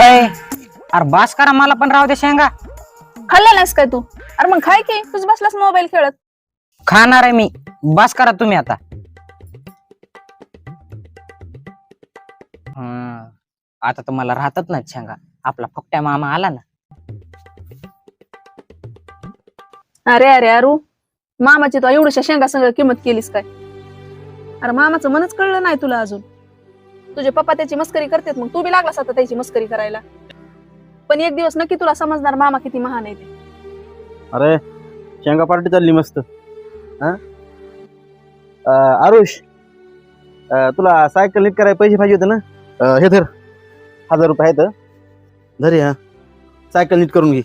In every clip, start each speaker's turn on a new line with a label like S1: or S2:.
S1: अय अरे बास करा मला पण राहू दे शेंगा.
S2: खाल्ला नाहीस काय तू? अरे मग खाय की तुझ बसलास मोबाईल खेळत.
S1: खाणार आहे मी. बास करा तुम्ही आता. हम्म, आता तुम्हाला राहतात ना शेंगा. आपला फकट्या मामा आला ना.
S2: अरे अरे अरू मामाची तू एवढ्याशा शेंगा सगळं किंमत केलीस काय? अरे मामाचं मनच कळलं नाही तुला अजून. तुझे पप्पा त्याची मस्करी करतात मग तू बी लागलास आता त्याची मस्करी करायला. पण एक दिवस नक्की तुला समजणार मामा किती महान आहे ते.
S3: अरे शेंगा पार्टी चालली मस्त. हा? अं, आरुष अं, तुला सायकल नीट करायला पैसे पाहिजे होते ना? अं, हे धर. हजार रुपये आहेत धर हा. सायकल नीट करून घे.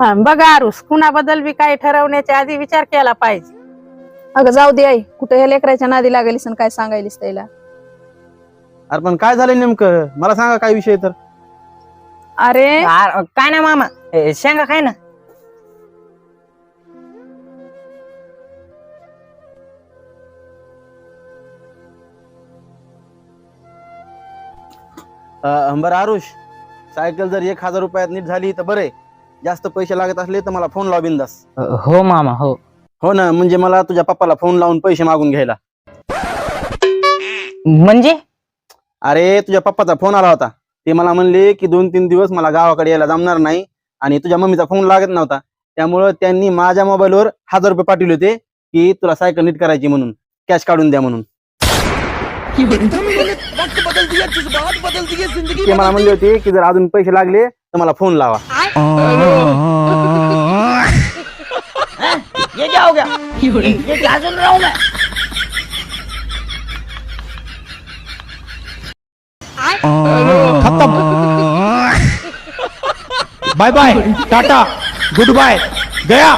S4: बघा आरुस कुणाबद्दल बी काही ठरवण्याच्या आधी विचार केला पाहिजे.
S2: अगं जाऊ दे आई कुठे ह्या लेकराच्या नादी लागलीस आणि काय सांगायलीस त्याला?
S3: अरे पण काय झालं नेमकं? मला सांगा काय विषय तर.
S1: अरे? काय ना मामा ए, शेंगा काय ना.
S3: अं, बरं आरुष सायकल जर एक हजार रुपयात नीट झाली तर बरे जास्त पैसे लागत असले तर मला फोन लाव बिंदास.
S1: हो मामा हो.
S3: हो ना म्हणजे मला तुझ्या पप्पाला फोन लावून पैसे मागून घ्यायला.
S1: म्हणजे?
S3: अरे तुझ्या पप्पाचा फोन आला होता. ते मला म्हणले की दोन तीन दिवस मला गावाकडे यायला जमणार नाही आणि तुझ्या मम्मीचा फोन लागत नव्हता. त्यामुळं त्यांनी माझ्या मोबाईलवर हजार रुपये पाठवले होते की तुला सायकल नीट करायची म्हणून. कॅश काढून द्या म्हणून. ते मला म्हणले होते की जर अजून पैसे लागले तर मला फोन लावा.
S1: ये क्या हो गया? ये क्या सुन रहा हूँ मैं?
S5: खत्म. Bye bye tata good bye गया